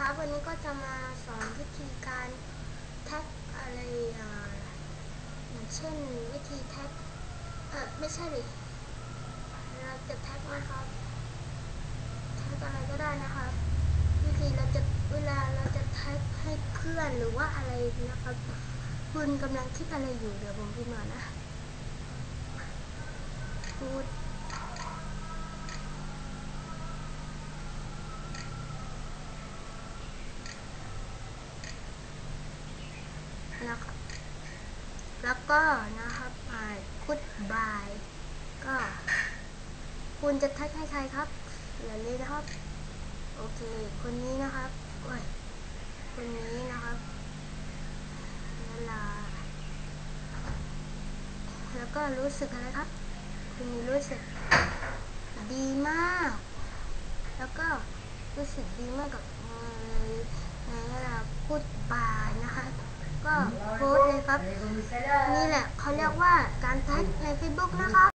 วันนี้ก็จะมาสอนวิธีการแท็กอะไรอ่าอย่างเช่นวิธีแท็กเออไม่ใช่ดิเราจะแท็กนะครับแท็กอะไรก็ได้นะครับวิธีเราจะเวลาเราจะแท็กให้เพื่อนหรือว่าอะไรนะครับคุณกำลังคิดอะไรอยู่เดี๋ยวผมพิมพ์มานะพูด นะครับ แล้วก็นะครับอ่าคุดบายก็ คุณจะทักให้ใครครับอย่าเลยนะครับ โอเค คนนี้นะครับโอ้ยคนนี้นะครับเวลา แล้วก็รู้สึกอะไรครับ คุณนี้รู้สึกดีมาก แล้วก็รู้สึกดีมากกับในเวลาพูดบายนะคะ ก็โพสต์เลยครับ นี่แหละเขาเรียกว่าการแท็กใน Facebook นะครับ